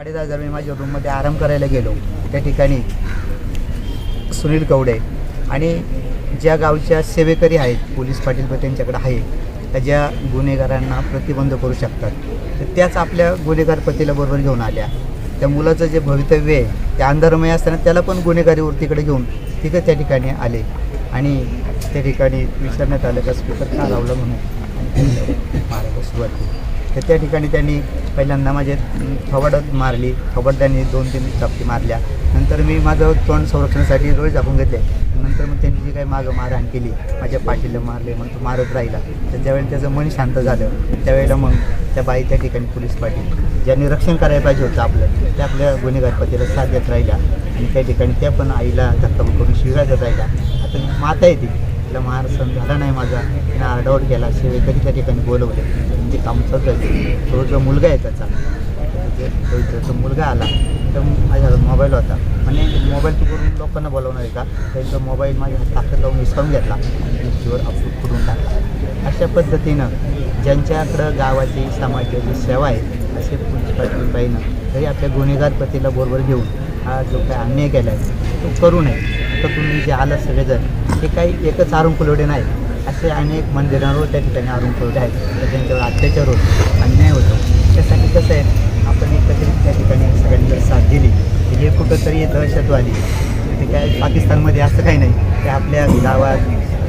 साडेदहा हजार मी माझ्या रूममध्ये आराम करायला गेलो. त्या ठिकाणी सुनील कवडे आणि ज्या गावच्या सेवेकरी आहेत पोलीस पाटील पण त्यांच्याकडे आहे त्या ज्या गुन्हेगारांना प्रतिबंध करू शकतात तर त्याच आपल्या गुन्हेगार पतीला बरोबर घेऊन आल्या. त्या मुलाचं जे भवितव्य आहे ते अंधारमय असताना त्याला पण गुन्हेगारी वृत्तीकडे घेऊन तिथं त्या ठिकाणी आले आणि त्या ठिकाणी विचारण्यात आलं का स्पीकर का लावलं म्हणून? मारायला सुरुवात केली तर त्या ठिकाणी त्यांनी पहिल्यांदा माझे थोबाडत मारली. थोबाड त्यांनी दोन तीन चपटी मारल्या. नंतर मी माझं तोंड संरक्षणासाठी रोज आपण घेतले. नंतर मग त्यांनी जी काही मागं मारहाण केली माझ्या पाठीला मारले मग तो मारत राहिला. तर ज्यावेळेला त्याचं मन शांत झालं त्यावेळेला मग त्या बाई त्या ठिकाणी पोलीस पाटील ज्यांनी रक्षण करायला पाहिजे होतं आपलं त्या आपल्या गुन्हेगार पतीला साथ देत राहिल्या. आणि त्या ठिकाणी त्या पण आईला धक्का करून शिव्या देत राहिल्या. आता माता येते आपला महार सण झाला नाही माझा. तिने आरडाओरड केला. सेवेकरी त्या ठिकाणी बोलवले. म्हणजे काम आहे तो जो मुलगा आहे त्याचा. म्हणजे तो जो मुलगा आला. तर माझ्या मोबाईल होता. आणि मोबाईल तिकडून लोकांना बोलवणार आहे का? त्यांचा मोबाईल माझ्या ताकद लावून विसरून घेतला आणि जीवर अपलोड करून टाकला. अशा पद्धतीनं ज्यांच्याकडं गावाची समाजाची सेवा आहे असे पोलीस पाटील तरी आपल्या गुन्हेगार पतीला बरोबर घेऊन हा जो काही अन्याय केला आहे तो करू नये. तर तुम्ही जे आला सगळेजण हे काही एकच आरुण कुलवडे नाही असे अनेक मंदिरांवर त्या ठिकाणी आरुण कुलवडे आहेत. तर त्यांच्यावर अत्याचार होतो अन्याय होतो. त्यासाठी कसं आहे आपण एकत्रित त्या ठिकाणी सगळ्यांनी जर साथ दिली की हे कुठंतरी दहशतवादी ते काय पाकिस्तानमध्ये असं काही नाही ते आपल्या गावात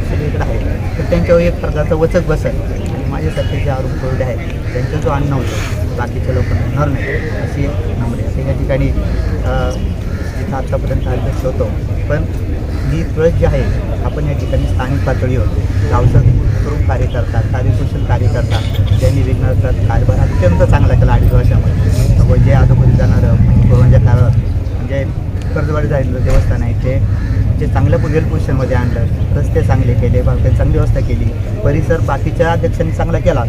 सगळीकडे आहे तर त्यांच्यावर एक प्रकारचा वचक बसत. आणि माझ्यासारखे जे आरोप फुलवडे आहेत त्यांचा जो अन्न होतो बाकीच्या लोकांना होणार नाही. अशी नम्र आहे. या ठिकाणी जिथं आत्तापर्यंत अध्यक्ष होतो. पण ही ट्रस्ट जी आहे आपण या ठिकाणी स्थानिक पातळीवर गावचं करून कार्यकर्ता कार्यकुशल कार्यकर्ता ज्यांनी विघ्नाचा कारभार अत्यंत चांगला केला अडीच वर्षामध्ये. व जे अधोपती जाणारं म्हणजे कोरोनाच्या काळात म्हणजे कर्जवाडी झालेलं देवस्थान आहे ते जे चांगल्या पुढील पोझिशनमध्ये आणलं रस्ते चांगले केले बाकी चांगली व्यवस्था केली परिसर बाकीच्या अध्यक्षांनी चांगला केला.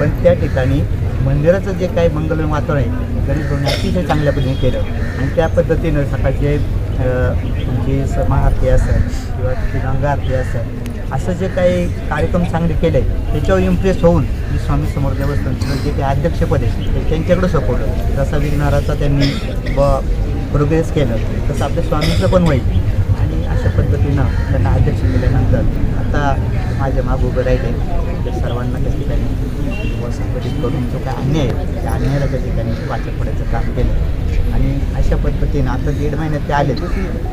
पण त्या ठिकाणी मंदिराचं जे काही मंगलमय वातावरण आहे गणेश अतिशय चांगल्या पद्धतीने केलं. आणि त्या पद्धतीनं सकाळचे तुमची स- महाआरती असेल किंवा तुमची आरती असेल असं जे काही कार्यक्रम चांगले केले त्याच्यावर इम्प्रेस होऊन मी स्वामी समोर देवस्थानचं जे काही अध्यक्षपद आहे ते त्यांच्याकडे सोपवलं. जसा विघ्नाराचा त्यांनी व प्रोग्रेस केलं तसं आपल्या स्वामीचं पण होईल. आणि अशा पद्धतीनं त्यांना अध्यक्ष केल्यानंतर आता माझ्या माग उभं राहिले. त्या सर्वांना त्या ठिकाणी व संघटित करून जो काय अन्याय आहे त्या अन्यायाला त्या ठिकाणी वाचक पडायचं काम केलं. आणि अशा पद्धतीनं आता दीड महिन्यात ते आलेच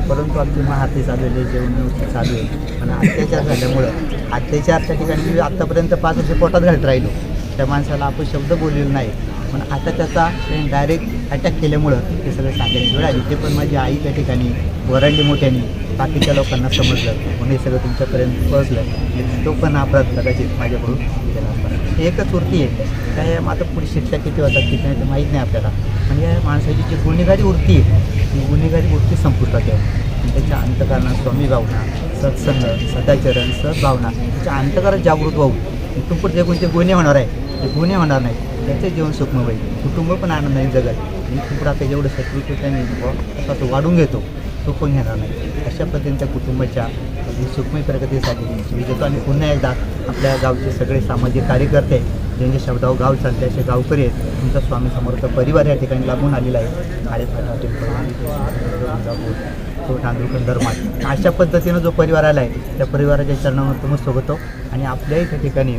परंतु आमची महाती चालू आहे जेवण व्यवस्थित चालू आहे. आणि अत्याचार झाल्यामुळं अत्याचार त्या ठिकाणी आत्तापर्यंत पाच वर्ष पोटात घालत राहिलो. त्या माणसाला आपण शब्द बोललेलो नाही. पण आता त्याचा डायरेक्ट अटॅक केल्यामुळं ते सगळं सांगायची वेळ आली ते पण माझी आई त्या ठिकाणी वरडली मोठ्याने बाकीच्या लोकांना समजलं म्हणून हे सगळं तुमच्यापर्यंत पोहोचलं तो पण अपराध कदाचित माझ्याकडून केला असता एकच वृत्ती आहे. काय आता पुढे शिक्षा किती होतात किती नाही ते माहीत नाही आपल्याला. आणि या माणसाची जी गुन्हेगारी वृत्ती आहे ती गुन्हेगारी वृत्ती संपुष्टात आहे त्याच्या अंतकरणात स्वामी भावना सत्संग सदाचरण सद्भावना त्याच्या अंतकरात जागृत होऊ इथून जे कोणते गुन्हे होणार आहे. ते गुन्हे होणार नाही. त्याचं जीवन सुखमय होईल. कुटुंब पण आनंदाने जगत. आणि इथून आता जेवढं शत्रुत्व त्याने तसा तो वाढून घेतो तो पण घेणार नाही. अशा पद्धतीने त्या कुटुंबाच्या ही सुखमय प्रगतीसाठी मी देतो आणि पुन्हा एकदा आपल्या गावचे सगळे सामाजिक कार्यकर्ते ज्यांचे शब्दाव गाव चालते असे गावकरी आहेत तुमचा स्वामी समर्थ परिवार या ठिकाणी लागून आलेला आहे. आळेफाटा तो नांदूरकर धर्मात. अशा पद्धतीनं जो परिवार आला आहे त्या परिवाराच्या चरणावर तुम्ही सोबतो आणि आपल्याही त्या ठिकाणी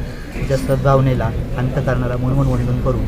त्या सद्भावनेला अंतकरणाला म्हणून वंदन करून